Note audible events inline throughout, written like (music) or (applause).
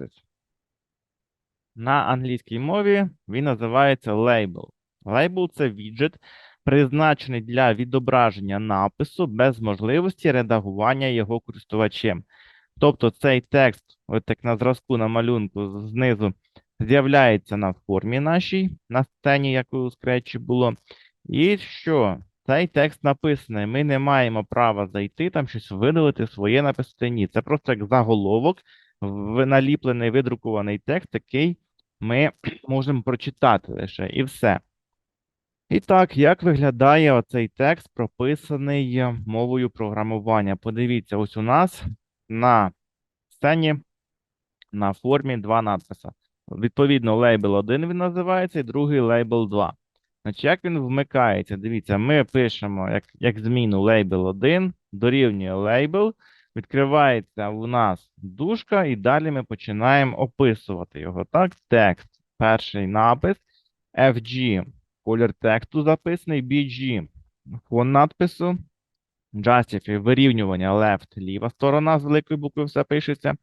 напис. На англійській мові він називається label. Label – це віджит, призначений для відображення напису без можливості редагування його користувачем. Тобто цей текст, от як на зразку на малюнку знизу, з'являється на формі нашій, на сцені, як у скретчі було. І що? Цей текст написаний. Ми не маємо права зайти, там щось видалити, своє написати. Ні. Це просто як заголовок, наліплений, видрукований текст, який ми можемо прочитати лише, і все. І так, як виглядає оцей текст, прописаний мовою програмування? Подивіться, ось у нас на сцені на формі два надписи. Відповідно, лейбл 1 він називається, і другий лейбл 2. Значить, як він вмикається? Дивіться, ми пишемо як, як зміну лейбл 1, дорівнює лейбл, відкривається у нас дужка, і далі ми починаємо описувати його. Так, текст, перший напис, FG, колір тексту записаний, BG, фон надпису, Justify, вирівнювання left, ліва сторона з великої букви все пишеться.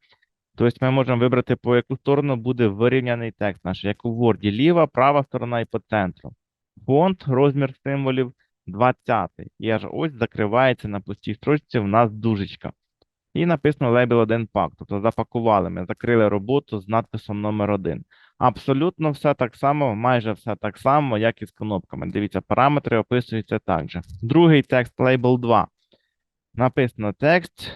Тобто ми можемо вибрати, по яку сторону буде вирівняний текст наш, як у Word, ліва, права сторона і по центру. Фонд, розмір символів 20. І аж ось закривається на пустій строчці в нас дужечка. І написано Label 1 Pack. Тобто запакували ми, закрили роботу з надписом номер 1. Абсолютно все так само, майже все так само, як і з кнопками. Дивіться, параметри описуються так же. Другий текст Label 2. Написано текст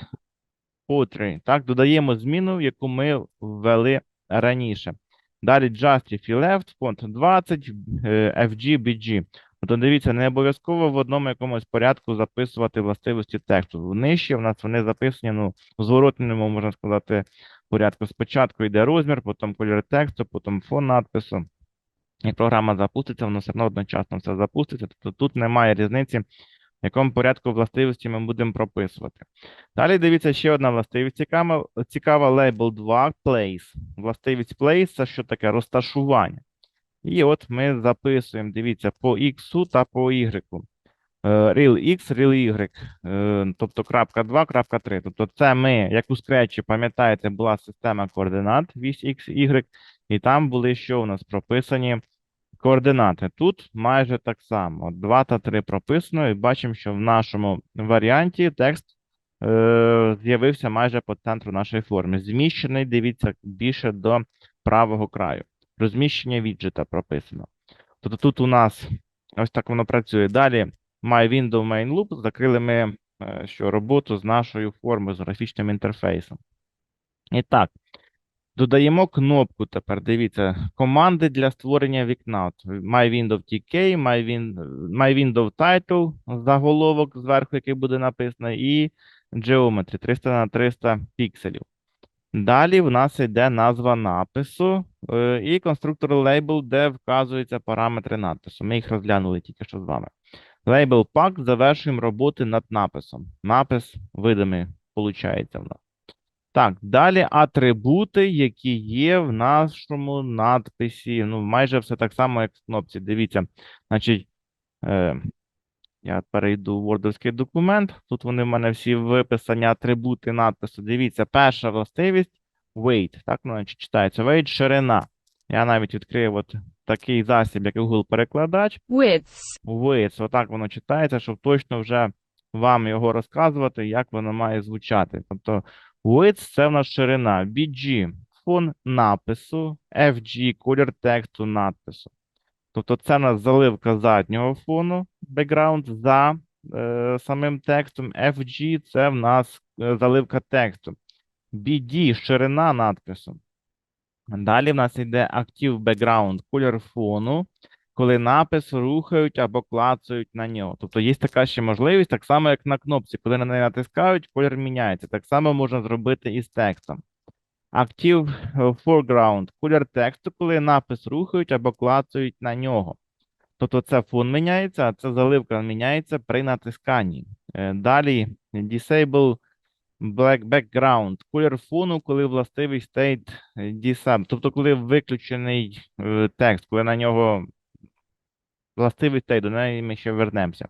Poetry. Так, додаємо зміну, яку ми ввели раніше. Далі Justify Left, фонд 20, е, FG, BG. Тобто дивіться, не обов'язково в одному якомусь порядку записувати властивості тексту. Нижче в нас вони записані, ну, в зворотному, можна сказати, порядку. Спочатку йде розмір, потім кольор тексту, потім фон надпису. Як програма запуститься, воно все одно одночасно все запуститься. Тобто тут немає різниці, в якому порядку властивості ми будемо прописувати. Далі дивіться ще одна властивість. Цікава, цікава label 2 place. Властивість place це що таке розташування. І от ми записуємо, дивіться, по X та по Y. Е, Real X, Real Y, е, тобто крапка 2, крапка 3. Тобто це ми, як у скретчі, пам'ятаєте, була система координат, вісь X, Y, і там були що у нас прописані координати. Тут майже так само. 2 та 3 прописано, і бачимо, що в нашому варіанті текст е, з'явився майже по центру нашої форми. Зміщений, дивіться, більше до правого краю. Розміщення віджита прописано. Тобто тут у нас ось так воно працює. Далі My Window Main Loop. Закрили ми е, що роботу з нашою формою, з графічним інтерфейсом. І так, додаємо кнопку тепер. Дивіться, команди для створення вікна. От My TK, My, Title, заголовок зверху, який буде написано, і Geometry 300 на 300 пікселів. Далі в нас йде назва напису е, і конструктор label, де вказуються параметри надпису. Ми їх розглянули тільки що з вами. Label pack завершуємо роботи над написом. Напис видимий, виходить в нас. Так, далі атрибути, які є в нашому надписі. Ну, майже все так само, як в кнопці. Дивіться, значить, е, я перейду в Wordовський документ. Тут вони в мене всі виписані атрибути надпису. Дивіться, перша властивість weight. Так, ну, значить, читається weight, ширина. Я навіть відкрив от такий засіб, як Google перекладач. width, Width, отак воно читається, щоб точно вже вам його розказувати, як воно має звучати. Тобто width – це в нас ширина, BG – фон напису, FG – колір тексту надпису. Тобто це в нас заливка заднього фону, background за е, самим текстом. FG – це в нас е, заливка тексту. BD – ширина надпису. Далі в нас йде Active Background, колір фону, коли напис рухають або клацають на нього. Тобто є така ще можливість, так само, як на кнопці, коли на неї натискають, колір міняється. Так само можна зробити і з текстом. Active е, Foreground, колір тексту, коли напис рухають або клацають на нього. Тобто це фон міняється, а це заливка міняється при натисканні. Е, Далі Disable Black background, колір фону, коли властивий state DSub, тобто коли виключений е, текст, коли на нього властивий state, до неї ми ще вернемося.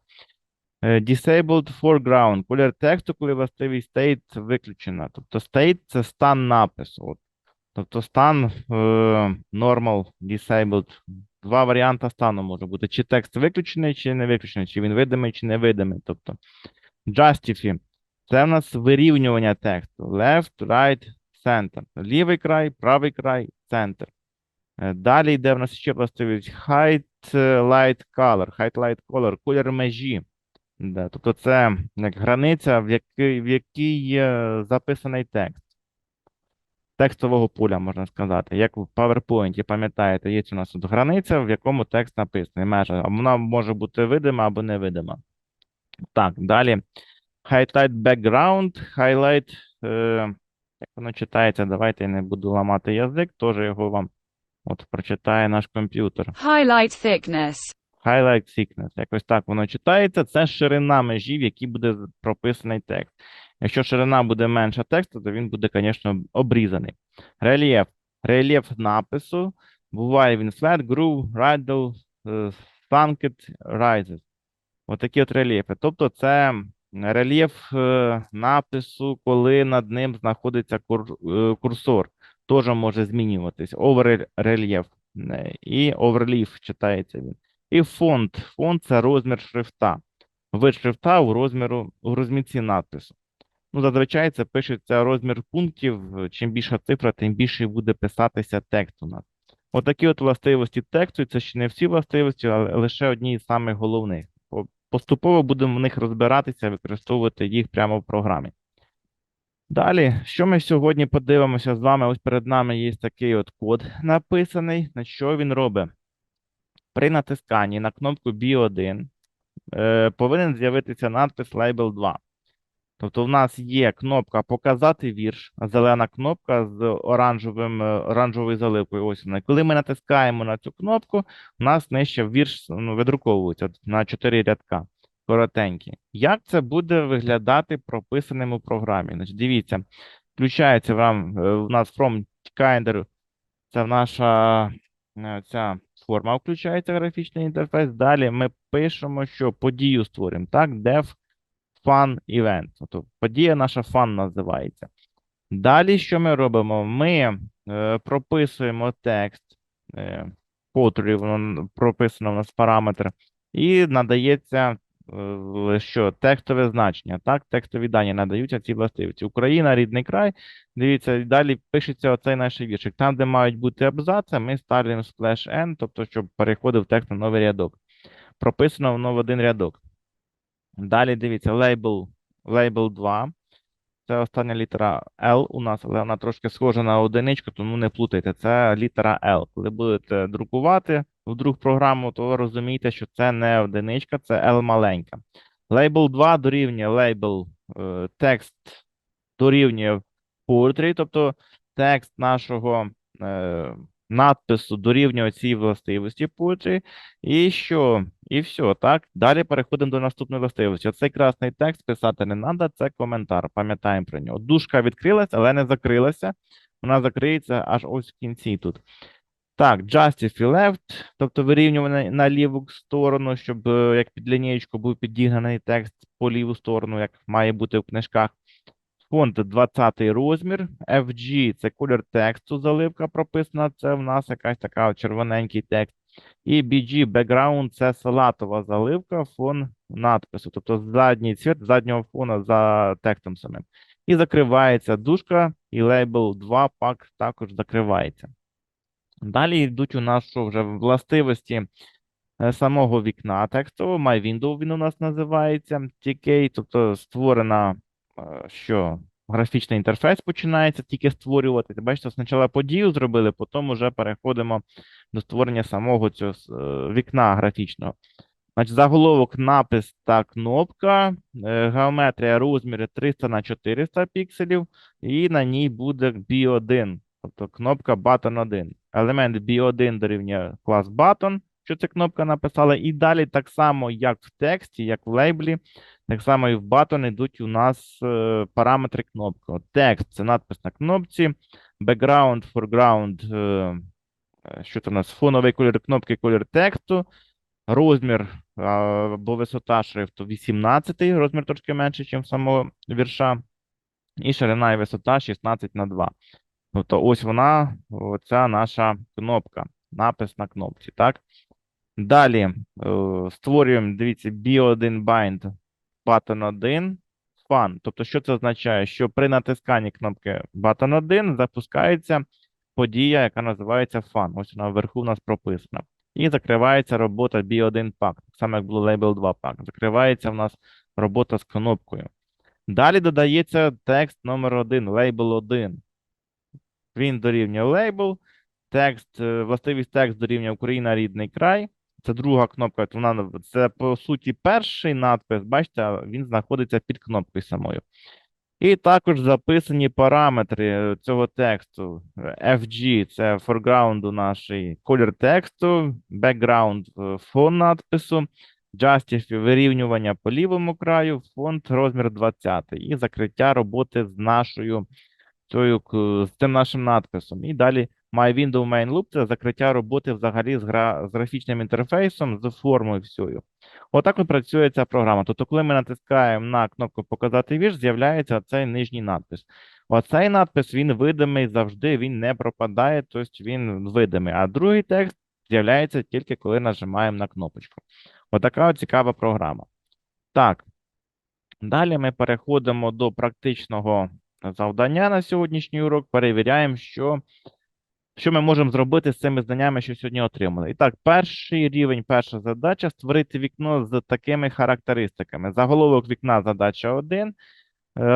Е, Disabled foreground, колір тексту, коли властивий state виключено. Тобто state – це стан напису. От. Тобто стан е, normal, disabled. Два варіанти стану може бути: чи текст виключений, чи не виключений, чи він видимий, чи невидимий. Тобто justify – це в нас вирівнювання тексту. Left, right, center. Лівий край, правий край, центр. Далі йде в нас ще властивість height, е, light color, height, light color, колір межі. Да, тобто це як границя, в якій, в якій записаний текст. Текстового поля, можна сказати. Як в PowerPoint, пам'ятаєте, є у нас тут границя, в якому текст написаний. Межа. Вона може бути видима або невидима. Так, далі. Highlight background, highlight, е, як воно читається, давайте я не буду ламати язик, теж його вам от прочитає наш комп'ютер. Highlight thickness. Highlight thickness. Якось так воно читається. Це ширина межі, в якій буде прописаний текст. Якщо ширина буде менша тексту, то він буде, звісно, обрізаний. Рельєф. Рельєф напису. Буває він flat, groove, radial, е, rises. Отакі от рельєфи. Тобто це рельєф е, напису, коли над ним знаходиться е, курсор. Теж може змінюватись. Оверрельєф е, і оверліф читається він. І фонд. Фонд це розмір шрифта. Вид шрифта у розміру у розмітці надпису. Ну, зазвичай це пишеться розмір пунктів. Чим більша цифра, тим більше буде писатися текст у нас. Отакі от властивості тексту, це ще не всі властивості, але лише одні з самих головних. Поступово будемо в них розбиратися, використовувати їх прямо в програмі. Далі, що ми сьогодні подивимося з вами? Ось перед нами є такий от код написаний. На що він робить? При натисканні на кнопку B1 е, повинен з'явитися надпис Label 2. Тобто в нас є кнопка Показати вірш, зелена кнопка з оранжевим, е, оранжевою заливкою. Ось вона. Коли ми натискаємо на цю кнопку, у нас нижче вірш ну, видруковується на 4 рядка. Коротенькі. Як це буде виглядати прописаним у програмі? Значить, дивіться, включається вам е, у нас from Kinder, це наша е, ця форма включається графічний інтерфейс. Далі ми пишемо, що подію створюємо. Так, Dev fun event. Тобто подія наша fun називається. Далі, що ми робимо? Ми е, прописуємо текст, е, котрий прописано у нас параметр, і надається що текстове значення. Так, текстові дані надаються ці властивості. Україна, рідний край. Дивіться, далі пишеться оцей наш віршик. Там, де мають бути абзаци, ми ставимо slash n, тобто, щоб переходив текст на новий рядок. Прописано воно в один рядок. Далі дивіться, лейбл, лейбл 2. Це остання літера L у нас, але вона трошки схожа на одиничку, тому не плутайте. Це літера L. Коли будете друкувати вдруг програму, то ви розумієте, що це не одиничка, це L маленька. Лейбл 2 дорівнює лейбл е, текст дорівнює poetry, тобто текст нашого е, надпису дорівнює цій властивості poetry. І що? І все, так? Далі переходимо до наступної властивості. Оцей красний текст писати не треба, це коментар. Пам'ятаємо про нього. Дужка відкрилася, але не закрилася. Вона закриється аж ось в кінці тут. Так, justify left, тобто вирівнювання на ліву сторону, щоб е, як під лінієчку був підігнаний текст по ліву сторону, як має бути в книжках. Фонд 20 розмір. FG це колір тексту, заливка прописана. Це в нас якась така червоненький текст. І BG background це салатова заливка, фон надпису. Тобто задній цвіт заднього фону за текстом самим. І закривається дужка, і лейбл 2 пак також закривається. Далі йдуть у нас що вже властивості е, самого вікна текстового. MyWindow він у нас називається TK, тобто створена, е, що графічний інтерфейс починається тільки створювати. Бачите, спочатку подію зробили, потім вже переходимо до створення самого цього е, вікна графічного. Значить, заголовок, напис та кнопка, геометрія розміри 300 на 400 пікселів, і на ній буде B1, тобто кнопка button 1. Елемент B1 дорівнює клас button, що ця кнопка написала, і далі так само, як в тексті, як в лейблі, так само і в button йдуть у нас е, параметри кнопки. От Текст це надпис на кнопці, background, foreground, е, що це у нас фоновий колір кнопки, колір тексту, розмір або висота шрифту 18, розмір трошки менший, ніж самого вірша, і ширина і висота 16 на 2. Тобто ось вона, оця наша кнопка, напис на кнопці, так? Далі е, створюємо, дивіться, B1 bind button 1 fun. Тобто, що це означає? Що при натисканні кнопки button 1 запускається подія, яка називається fun. Ось вона вверху у нас прописана. І закривається робота B1 pack, так само як було Label 2 pack. Закривається в нас робота з кнопкою. Далі додається текст номер 1, label 1. Він дорівнює label, текст, е, властивість текст дорівнює Україна, рідний край. Це друга кнопка. Вона це по суті перший надпис. Бачите, він знаходиться під кнопкою самою. І також записані параметри е, цього тексту. FG це foreground наш колір тексту, background е, фон надпису, justify вирівнювання по лівому краю, фонд розмір 20 і закриття роботи з нашою цією з тим нашим надписом. І далі My Window Main Loop це закриття роботи взагалі з, гра... з графічним інтерфейсом, з формою всьою. Отак от працює ця програма. Тобто, коли ми натискаємо на кнопку Показати вірш, з'являється цей нижній надпис. Оцей надпис він видимий завжди, він не пропадає, тобто він видимий. А другий текст з'являється тільки коли нажимаємо на кнопочку. Отака от цікава програма. Так. Далі ми переходимо до практичного завдання на сьогоднішній урок. Перевіряємо, що, що ми можемо зробити з цими знаннями, що сьогодні отримали. І так, перший рівень, перша задача створити вікно з такими характеристиками. Заголовок вікна задача 1, е,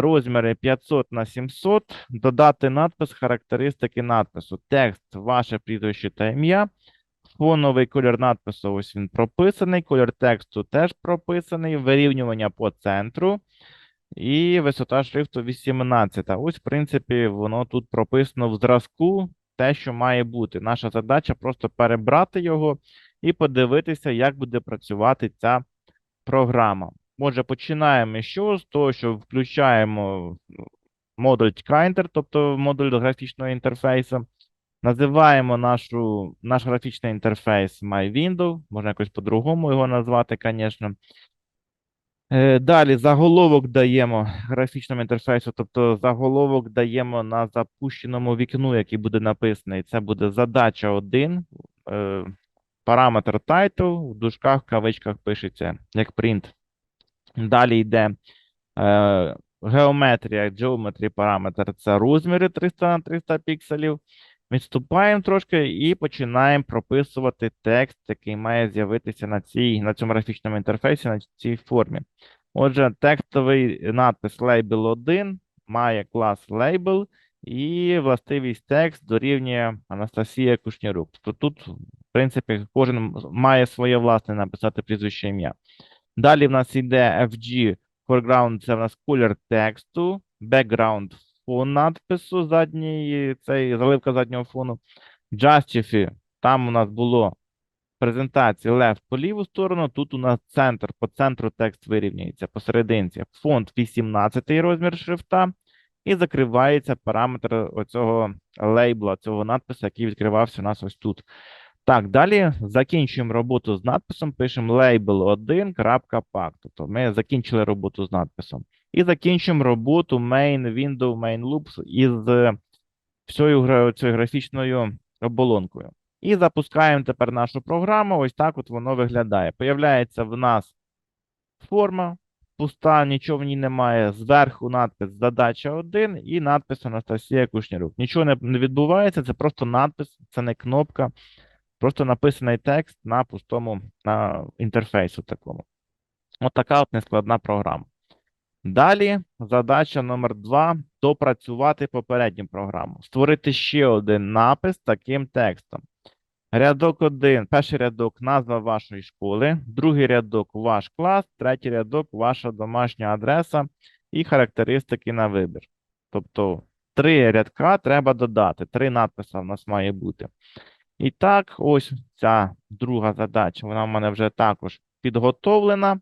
розміри 500 на 700, додати надпис, характеристики надпису, текст, ваше прізвище та ім'я. Фоновий колір надпису, ось він прописаний, колір тексту теж прописаний, вирівнювання по центру. І висота шрифту 18. Ось, в принципі, воно тут прописано в зразку, те, що має бути. Наша задача просто перебрати його і подивитися, як буде працювати ця програма. Отже, починаємо що? З того, що включаємо модуль Kinder, тобто модуль графічного інтерфейсу. Називаємо нашу, наш графічний інтерфейс MyWindow, можна якось по-другому його назвати, звісно. Е, Далі заголовок даємо графічному інтерфейсу, тобто заголовок даємо на запущеному вікну, який буде написаний. Це буде задача 1, е, параметр title, в дужках, в кавичках пишеться як print. Далі йде е, геометрія, geometry параметр це розміри 300 на 300 пікселів. Відступаємо трошки і починаємо прописувати текст, який має з'явитися на на цьому графічному інтерфейсі, на цій формі. Отже, текстовий надпис label 1 має клас label і властивість текст дорівнює Анастасія Кушнярук. Тобто тут, в принципі, кожен має своє власне написати прізвище ім'я. Далі в нас йде FG foreground, це в нас колір тексту, background фон надпису задній, цей заливка заднього фону. Justify, там у нас було презентації left по ліву сторону, тут у нас центр, по центру текст вирівнюється посерединці. Фонд 18 розмір шрифта, і закривається параметр оцього лейбла, цього надпису, який відкривався у нас ось тут. Так, далі закінчуємо роботу з надписом, пишемо label1.pack. Тобто ми закінчили роботу з надписом. І закінчуємо роботу main window, main loops із е, всією цією графічною оболонкою. І запускаємо тепер нашу програму. Ось так от воно виглядає. Появляється в нас форма пуста, нічого в ній немає. Зверху надпис задача 1 і надпис Анастасія Кушнярук. Нічого не, не відбувається, це просто надпис, це не кнопка, просто написаний текст на пустому на інтерфейсу такому. От така от нескладна програма. Далі задача номер 2 допрацювати попередню програму. Створити ще один напис таким текстом. Рядок 1, перший рядок назва вашої школи, другий рядок ваш клас, третій рядок ваша домашня адреса і характеристики на вибір. Тобто три рядка треба додати, три надписи в нас має бути. І так, ось ця друга задача. Вона в мене вже також підготовлена.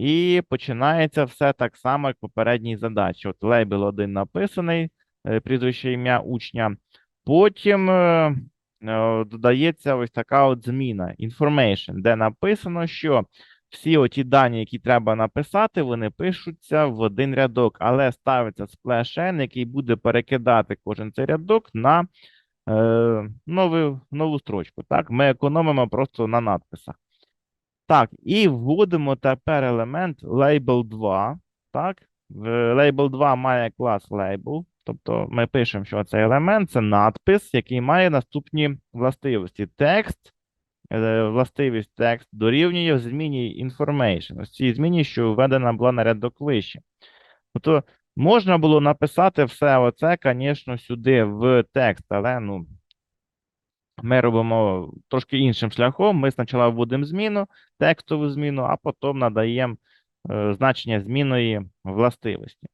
І починається все так само, як попередній задачі. От лейбл 1 написаний, е, прізвище ім'я учня. Потім е, е, додається ось така от зміна information, де написано, що всі оті дані, які треба написати, вони пишуться в один рядок, але ставиться splash n, який буде перекидати кожен цей рядок на е, нову, нову строчку. Так, ми економимо просто на надписах. Так, і вводимо тепер елемент label 2. Так, в label 2 має клас label. Тобто ми пишемо, що цей елемент це надпис, який має наступні властивості. Текст, е, властивість текст дорівнює зміні information. Ось цій зміні, що введена була на рядок вище. Тобто можна було написати все оце, звісно, сюди в текст, але ну, ми робимо трошки іншим шляхом. Ми спочатку вводимо зміну, текстову зміну, а потім надаємо е, значення зміної властивості.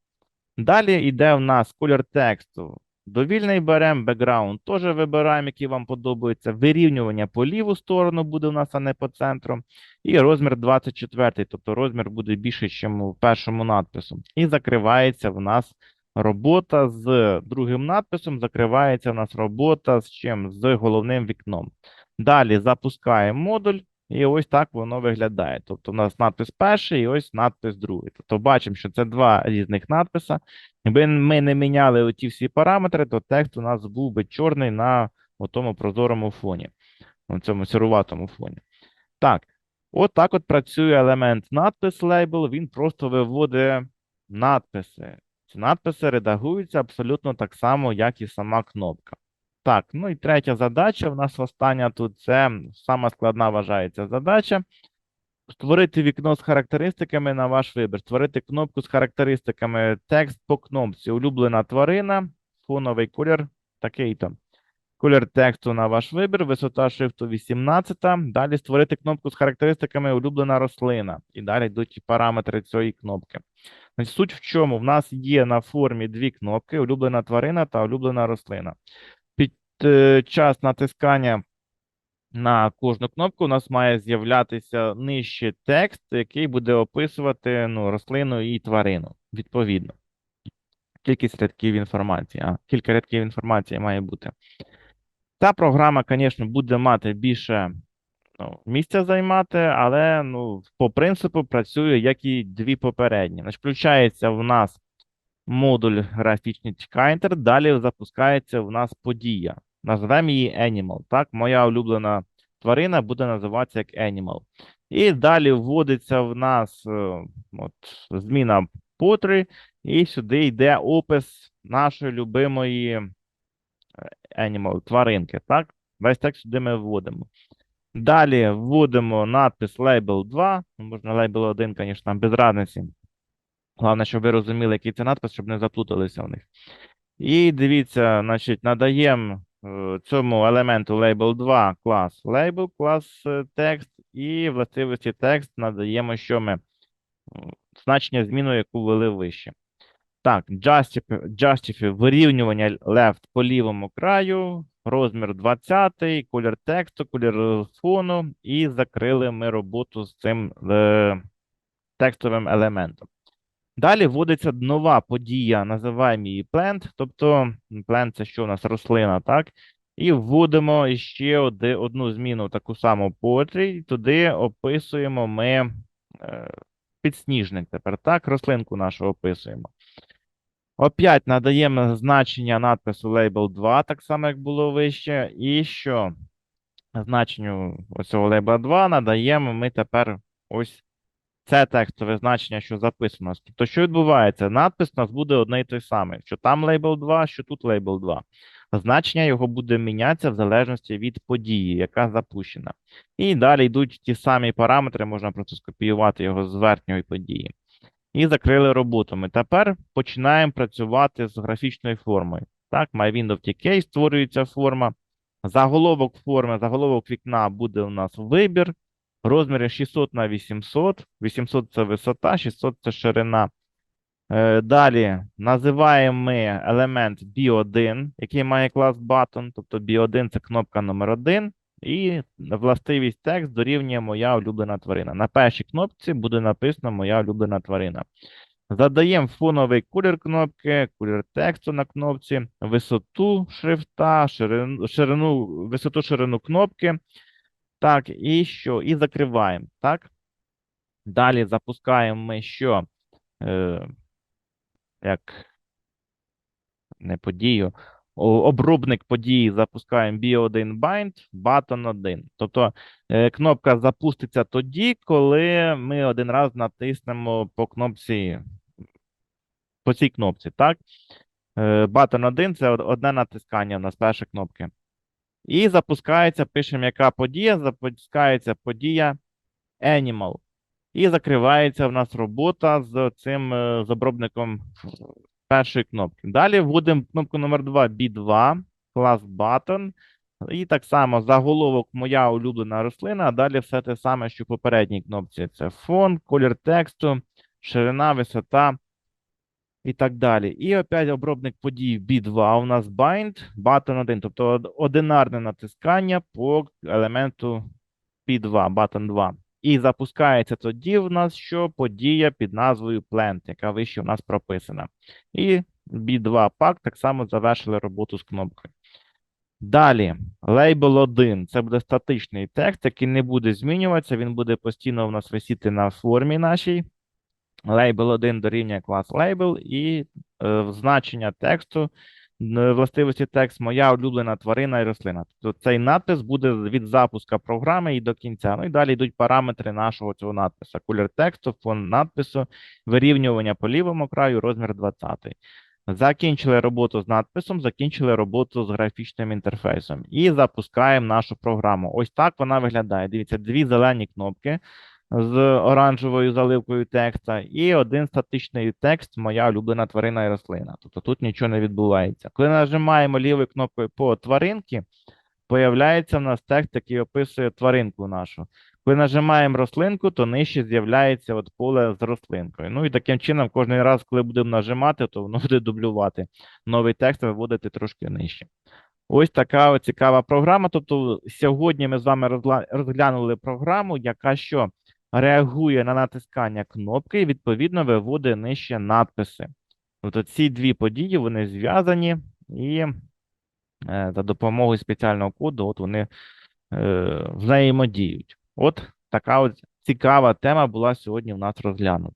Далі йде в нас колір тексту. Довільний беремо, бекграунд теж вибираємо, який вам подобається. Вирівнювання по ліву сторону буде у нас, а не по центру. І розмір 24, тобто розмір буде більший, ніж у першому надпису. І закривається в нас робота з другим надписом, закривається в нас робота з чим? З головним вікном. Далі запускаємо модуль. І ось так воно виглядає. Тобто, у нас надпис перший і ось надпис другий. Тобто, бачимо, що це два різних надписа. Якби ми не міняли оті всі параметри, то текст у нас був би чорний на тому прозорому фоні, на цьому сіруватому фоні. Так, от так от працює елемент надпис лейбл, він просто виводить надписи. Ці надписи редагуються абсолютно так само, як і сама кнопка. Так, ну і третя задача в нас остання тут це сама складна вважається задача. Створити вікно з характеристиками на ваш вибір. Створити кнопку з характеристиками текст по кнопці. Улюблена тварина, фоновий колір, такий-то. Колір тексту на ваш вибір, висота шрифту 18. Далі створити кнопку з характеристиками улюблена рослина. І далі йдуть параметри цієї кнопки. Суть в чому? В нас є на формі дві кнопки: улюблена тварина та улюблена рослина. Під е, час натискання на кожну кнопку у нас має з'являтися нижче текст, який буде описувати ну, рослину і тварину, відповідно. Кількість рядків інформації. А, Кілька рядків інформації має бути. Та програма, звісно, буде мати більше ну, місця займати, але ну, по принципу працює, як і дві попередні. Значить, Включається в нас модуль графічний Kinter, далі запускається в нас подія. Назвемо її Animal. Так, моя улюблена тварина буде називатися як Animal. І далі вводиться в нас е, от, зміна потри, і сюди йде опис нашої любимої е, Animal, тваринки. Так, весь текст сюди ми вводимо. Далі вводимо надпис Label 2. Ну, можна Label 1, звісно, без разниці. Головне, щоб ви розуміли, який це надпис, щоб не заплуталися в них. І дивіться, значить, надаємо е, цьому елементу label 2 клас label, клас е, текст, і властивості текст надаємо, що ми значення зміну, яку ввели вище. Так, justify, вирівнювання left по лівому краю, розмір 20, колір тексту, колір фону, і закрили ми роботу з цим е, текстовим елементом. Далі вводиться нова подія, називаємо її plant, тобто plant – це що у нас рослина, так? І вводимо ще одну зміну, таку саму poetry, туди описуємо ми е, підсніжник тепер, так, рослинку нашу описуємо. Опять надаємо значення надпису label 2, так само, як було вище. І що значенню оцього label 2 надаємо ми тепер ось це текстове значення, що записано. Тобто, що відбувається? Надпис у нас буде одне і той самий, що там label 2, що тут label 2. Значення його буде мінятися в залежності від події, яка запущена. І далі йдуть ті самі параметри, можна просто скопіювати його з верхньої події. І закрили роботу. Ми тепер починаємо працювати з графічною формою. Так, MyWindow.tk створюється форма. Заголовок форми, заголовок вікна буде у нас вибір. Розміри 600 на 800. 800 це висота, 600 це ширина. Е, далі називаємо ми елемент B1, який має клас button, тобто B1 це кнопка номер 1 і властивість текст дорівнює моя улюблена тварина. На першій кнопці буде написано Моя улюблена тварина. Задаємо фоновий колір кнопки, колір тексту на кнопці, висоту шрифта, ширину, ширину, висоту ширину кнопки. Так, і що? І закриваємо. Так. Далі запускаємо ми що? Е, як не подію, обробник події запускаємо B1 bind, button 1. Тобто е, кнопка запуститься тоді, коли ми один раз натиснемо по кнопці, по цій кнопці, так? Е, Button 1 це одне натискання у нас першої кнопки. І запускається, пишемо, яка подія, запускається подія Animal. І закривається в нас робота з цим е, з обробником першої кнопки. Далі вводимо кнопку номер 2 B2, клас button. І так само заголовок моя улюблена рослина, а далі все те саме, що в попередній кнопці. Це фон, колір тексту, ширина, висота і так далі. І опять обробник подій B2 у нас bind, button 1, тобто одинарне натискання по елементу P2, button 2. І запускається тоді в нас що подія під назвою Plant, яка вище у нас прописана. І B2 пак так само завершили роботу з кнопкою. Далі, лейбл 1 це буде статичний текст, який не буде змінюватися, він буде постійно у нас висіти на формі нашій. Лейбл 1 дорівнює клас лейбл і е, значення тексту, властивості текст моя улюблена тварина і рослина. Тобто цей надпис буде від запуска програми і до кінця. Ну і далі йдуть параметри нашого цього надпису. Колір тексту, фон надпису, вирівнювання по лівому краю, розмір 20. Закінчили роботу з надписом, закінчили роботу з графічним інтерфейсом і запускаємо нашу програму. Ось так вона виглядає. Дивіться, дві зелені кнопки з оранжевою заливкою текста, і один статичний текст Моя улюблена тварина і рослина. Тобто тут нічого не відбувається. Коли нажимаємо лівою кнопкою по тваринки, появляється в нас текст, який описує тваринку нашу. Коли нажимаємо рослинку, то нижче з'являється от поле з рослинкою. Ну і таким чином, кожен раз, коли будемо нажимати, то воно (laughs) буде дублювати новий текст, виводити трошки нижче. Ось така цікава програма. Тобто, сьогодні ми з вами розглянули програму, яка що реагує на натискання кнопки і відповідно виводить нижче надписи. Тобто ці дві події вони зв'язані і е, за допомогою спеціального коду от вони е, взаємодіють. От така от цікава тема була сьогодні в нас розглянута.